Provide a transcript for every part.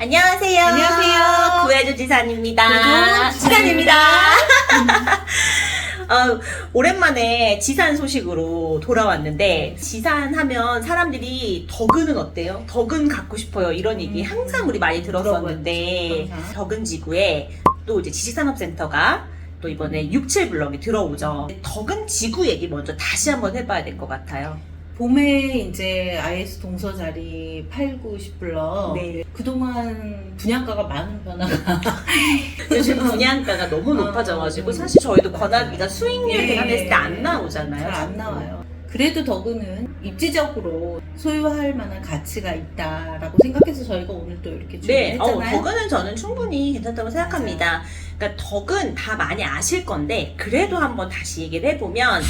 안녕하세요. 안녕하세요. 구해주 지산입니다. 지산입니다. 어, 오랜만에 지산 소식으로 돌아왔는데 지산 하면 사람들이 덕은은 어때요? 덕은 갖고 싶어요. 이런 얘기 음. 항상 우리 많이 들었었는데. 덕은 지구에 또 이제 지식산업센터가 또 이번에 67 블럭이 들어오죠. 덕은 지구 얘기 먼저 다시 한번 해봐야 될 것 같아요. 봄에 이제 IS 동서 자리 8, 9, 10블럭 네. 그동안 분양가가 많은 변화가 요즘 분양가가 너무 어, 높아져가지고 음. 사실 저희도 권하기가 수익률 예. 계산했을 때 안 나오잖아요. 잘 안 나와요. 그래도 더구는 입지적으로 소유할 만한 가치가 있다라고 생각해서 저희가 오늘 또 이렇게 네, 어, 준비했잖아요. 덕은 저는 충분히 괜찮다고 생각합니다. 그러니까 덕은 다 많이 아실 건데 그래도 한번 다시 얘기를 해보면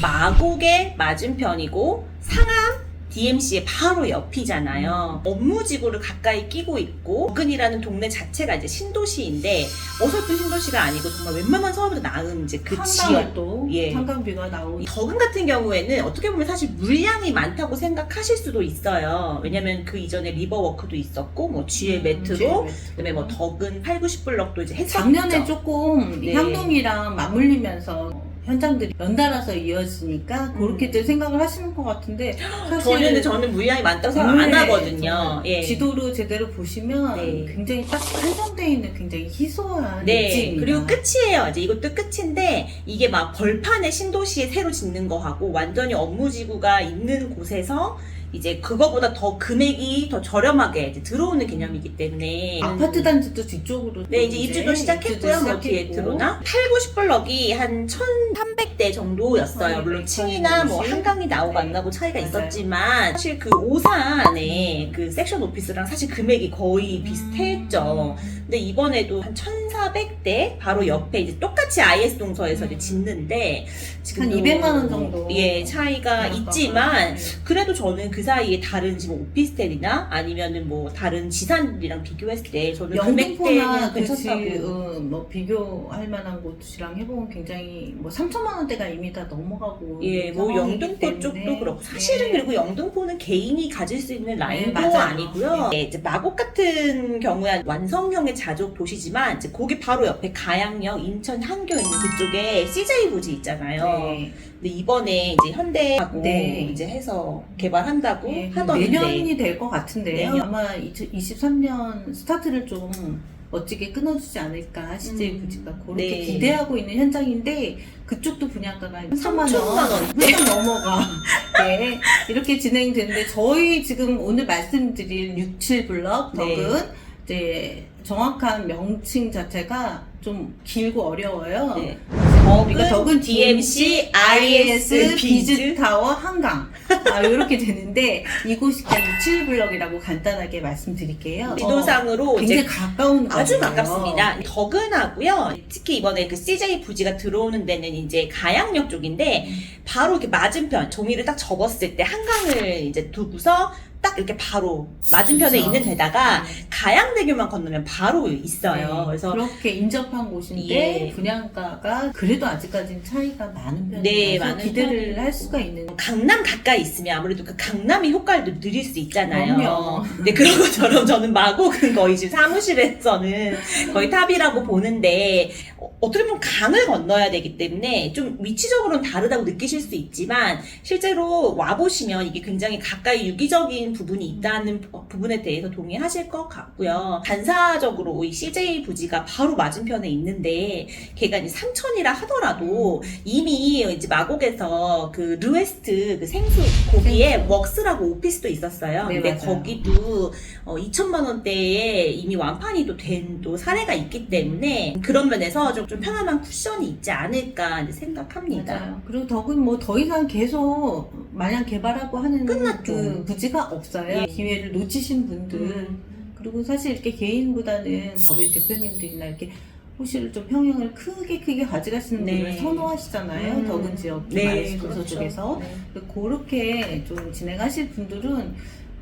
마곡의 맞은편이고 상암 DMC의 바로 옆이잖아요. 업무지구를 가까이 끼고 있고 덕은이라는 동네 자체가 이제 신도시인데 어설픈 신도시가 아니고 정말 웬만한 서울보다 나은 이제 그 지역. 또 예. 한강뷰가 나오고 이 덕은 같은 경우에는 어떻게 보면 사실 물량이 많다고 생각하실 수도 있어요. 왜냐면 그 이전에 리버워크도 있었고, 뭐 GL 메트로, 그다음에 뭐 덕은 8, 90블럭도 이제 했었죠. 작년에 조금 네. 향동이랑 맞물리면서 현장들이 연달아서 이어지니까 그렇게들 생각을 하시는 것 같은데 사실 저는 저는 물량이 많다고 생각 안 네, 하거든요. 정말 예. 지도로 제대로 보시면 네. 굉장히 딱 한정되어 있는 굉장히 희소한 네, 느낌입니다. 그리고 끝이에요. 이제 이것도 끝인데 이게 막 벌판에 신도시에 새로 짓는 거하고 완전히 업무지구가 있는 곳에서 이제 그거보다 더 금액이 더 저렴하게 이제 들어오는 개념이기 때문에 아파트 단지도 뒤쪽으로 네, 이제 입주도 시작했고요. 들어오나 8, 90블럭이 한 1,300대 정도였어요. 네, 물론 네, 층이나 뭐 150. 한강이 나오고 안 네, 나오고 차이가. 있었지만 사실 그 오산의 그 섹션 오피스랑 사실 금액이 거의 비슷했죠. 근데 이번에도 한 1,400대 바로 옆에 이제 똑같이 IS 동서에서 이제 음. 짓는데 지금 한 200만 원 정도 예 차이가 그럴까 있지만 네. 그래도 저는 그 사이에 다른 지금 오피스텔이나 아니면은 뭐 다른 지산들이랑 비교했을 때 저는 영등포나 금액대는 괜찮다고 어, 뭐 비교할 만한 곳이랑 해보면 굉장히 뭐 3천만 원대가 이미 다 넘어가고 예, 있는 뭐 상황이기 영등포 때문에. 쪽도 그렇고 사실은 예. 그리고 영등포는 개인이 가질 수 있는 라인도 맞아요. 아니고요. 예, 이제 마곡 같은 경우에 완성형의 자족 도시지만 이제 거기 바로 옆에 가양역, 인천 한교 있는 그쪽에 CJ 부지 있잖아요. 네. 근데 이번에 이제 현대하고 네. 이제 해서 개발한다고 예, 하던데 내년이 될 것 같은데요. 내년. 아마 2023년 스타트를 좀 멋지게 끊어주지 않을까 CJ 음, 부지가 그렇게 네. 기대하고 있는 현장인데 그쪽도 분양가가 3만 3천만 원 원. 훌쩍 넘어가 네, 이렇게 진행되는데 저희 지금 오늘 말씀드릴 67 블럭 네. 덕은 이제 정확한 명칭 자체가 좀 길고 어려워요. 네. 그러니까 덕은 DMC, IS, 비즈타워, 한강 아, 이렇게 되는데 이곳이 그냥 67블럭이라고 간단하게 말씀드릴게요. 지도상으로 어, 이제 굉장히 가까운 아주 거예요. 가깝습니다. 덕은 하고요. 특히 이번에 그 CJ 부지가 들어오는 데는 이제 가양역 쪽인데 바로 이렇게 맞은편 종이를 딱 접었을 때 한강을 이제 두고서 딱 이렇게 바로 맞은편에 그렇죠. 있는 데다가 네. 가양대교만 건너면 바로 있어요. 네, 그래서 그렇게 인접한 곳인데 예. 분양가가 그래도 아직까지는 차이가 많은 편이라서 네, 많은 기대를. 할 수가 있는 강남 가까이 있으면 아무래도 그 강남의 효과를 누릴 수 있잖아요. 그럼요. 근데 그런 것처럼 저는 마곡은 거의 지금 사무실에서는 거의 탑이라고 보는데 어, 어떻게 보면 강을 건너야 되기 때문에 좀 위치적으로는 다르다고 느끼실 수 있지만 실제로 와보시면 이게 굉장히 가까이 유기적인 부분이 있다는 부- 부분에 대해서 동의하실 것 같고요. 반사적으로 이 CJ 부지가 바로 맞은편에 있는데 걔가 이제 삼천이라 하더라도 이미 이제 마곡에서 그 르웨스트 그 생수 거기에. 웍스라고 오피스도 있었어요. 네, 근데 맞아요. 거기도 어, 2천만 원대에 이미 완판이 또 된 또 사례가 있기 때문에 그런 면에서 좀, 좀 편안한 쿠션이 있지 않을까 이제 생각합니다. 맞아요. 그리고 덕은 뭐 더 이상 계속 마냥 개발하고 하는 끝났죠. 그 부지가 없어요. 예. 기회를 놓치신 분들 음. 그리고 사실 이렇게 개인보다는 법인 대표님들이나 이렇게 호시를 좀 평형을 크게 크게 가져가시는 네. 분을 선호하시잖아요. 음. 덕은 지역 네, 네, 그렇죠. 쪽에서 네. 그렇게 좀 진행하실 분들은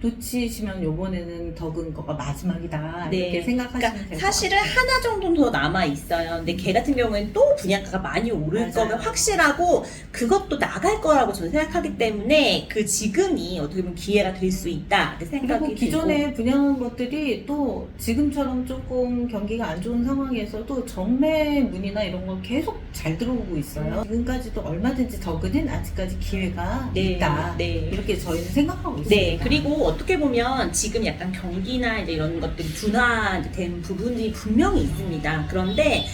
놓치시면 요번에는 덕은 거가 마지막이다 네. 이렇게 생각하시면 그러니까 될것 사실은 하나 정도는 더 남아 있어요. 근데 걔 같은 경우에는 또 분양가가 많이 오를 맞아요. 거면 확실하고 그것도 나갈 거라고 저는 생각하기 때문에 그 지금이 어떻게 보면 기회가 될 수 있다 이렇게 생각이 그리고 기존에 분양한 것들이 또 지금처럼 조금 경기가 안 좋은 상황에서도 정매 문이나 이런 거 계속 잘 들어오고 있어요. 지금까지도 얼마든지 덕은 아직까지 기회가 들고. 네, 있다. 네. 이렇게 저희는 생각하고 있습니다. 네, 그리고 어떻게 보면 지금 약간 경기나 이제 이런 것들이 둔화된 부분이 분명히 있습니다. 그런데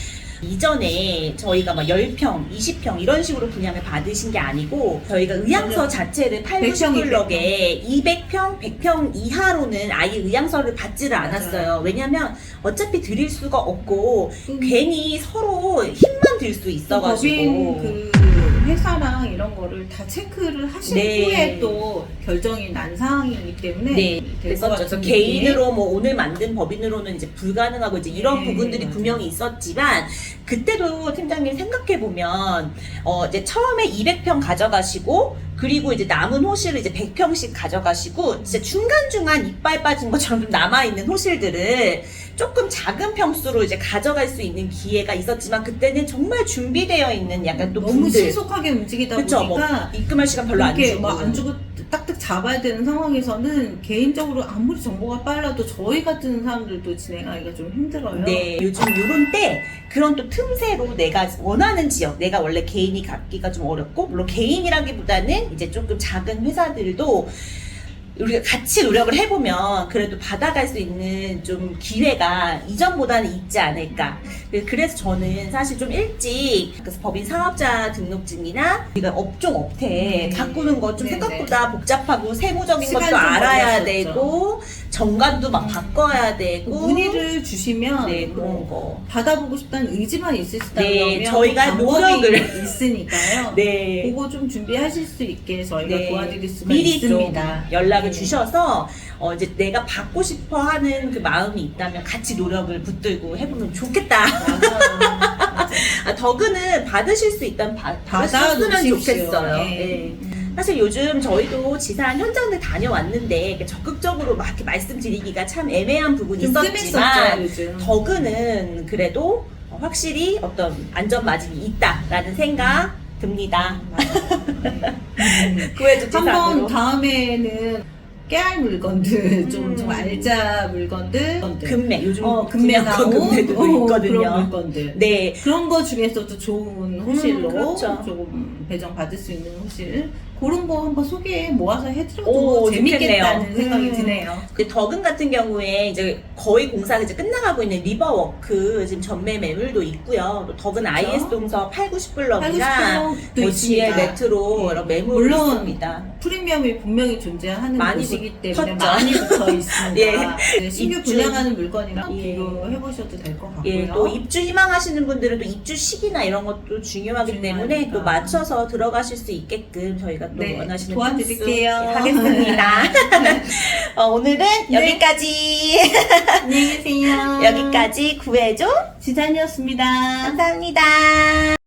이전에 저희가 막 10평, 20평 이런 식으로 분양을 받으신 게 아니고 저희가 의향서. 자체를 8, 100평, 90블럭에 200평, 100평 이하로는 아예 의향서를 받지를. 않았어요. 왜냐면 어차피 드릴 수가 없고 음, 괜히 서로 힘만 들수그 있어가지고 그 회사랑 이런 거를 다 체크를 하신 네. 후에 또 결정이 난 상황이기 때문에 네, 될것 그래서 같은 개인으로 뭐 오늘 만든 법인으로는 이제 불가능하고 이제 이런 네, 부분들이 맞아요. 분명히 있었지만 그때도 팀장님 생각해 보면 어 이제 처음에 200평 가져가시고 그리고 이제 남은 호실을 이제 100평씩 가져가시고 진짜 중간 중간 이빨 빠진 것처럼 좀 남아 있는 호실들을 조금 작은 평수로 이제 가져갈 수 있는 기회가 있었지만 그때는 정말 준비되어 있는 약간 또 너무 분들 신속하게 움직이다 그쵸, 뭐 보니까 입금할 시간 별로 안 이렇게 주고 막 안 주고 딱딱 잡아야 되는 상황에서는 개인적으로 아무리 정보가 빨라도 저희 같은 사람들도 진행하기가 좀 힘들어요. 네, 요즘 요런 때 그런 또 틈새로 내가 원하는 지역, 내가 원래 개인이 갖기가 좀 어렵고, 물론 개인이라기보다는 이제 조금 작은 회사들도 우리가 같이 노력을 해보면 그래도 받아갈 수 있는 좀 기회가 이전보다는 있지 않을까. 그래서 저는 사실 좀 일찍 그래서 법인 사업자 등록증이나 우리가 업종 업태 음. 바꾸는 거좀 네, 생각보다 복잡하고 세부적인 시간 것도 좀 알아야 걸렸었죠. 되고 정관도 막 음. 바꿔야 그 되고 문의를 주시면 네뭐 그런 거. 받아보고 싶다는 의지만 있으시다면 네, 저희가 노력을. 있으니까요. 네. 그거 좀 준비하실 수 있게 저희가 네. 도와드릴 수가 미리 있습니다. 좀 연락을 네. 주셔서 어 이제 내가 받고 싶어 하는 그 마음이 있다면 같이 노력을 붙들고 해보면 좋겠다. 맞아요. 아, 더그는 받으실 수 있다면 받, 받았으면 받아주십시오. 좋겠어요. 네. 네. 음. 사실 요즘 저희도 지산 현장들 다녀왔는데 적극적으로 막 이렇게 말씀드리기가 참 애매한 부분이 좀 있었지만 뜸했었죠. 더그는 그래도 확실히 어떤 안전 마진이 있다라는 생각 듭니다. 음. 구해주 한번. 다음에는 깨알 물건들 좀, 음. 좀 알짜 물건들 금매 요즘 어, 금매 나온 금매도 어, 있거든요. 그런 물건들 네. 그런 거 중에서도 좋은 호실로 음, 그렇죠. 조금 배정 받을 수 있는 호실 그런 거 한번 소개 모아서 해드려도 오, 재밌겠다는 좋겠네요. 생각이 음. 드네요. 근데 덕은 같은 경우에 이제 거의 공사가 이제 끝나가고 있는 리버워크 지금 전매 매물도 있고요. 또 덕은. IS 동서 8, 90블럭이나 80%도 뭐 GL 있습니다. 메트로 예. 이런 매물 물론 있습니다. 프리미엄이 분명히 존재하는 많이 곳이기 때문에 붙었죠. 많이 붙어 있습니다. 예. 네, 신규 입주. 분양하는 물건이랑 예. 비교해 보셔도 될 것 같고요. 예, 또 입주 희망하시는 분들은 또 입주 시기나 이런 것도 중요하기 때문에 중요하니까. 또 맞춰서 들어가실 수 있게끔 저희가 또 네, 원하시는 도와드릴게요. 하겠습니다. 어, 오늘은 네. 여기까지 안녕히 계세요. 여기까지 구해줘 지산이었습니다. 감사합니다.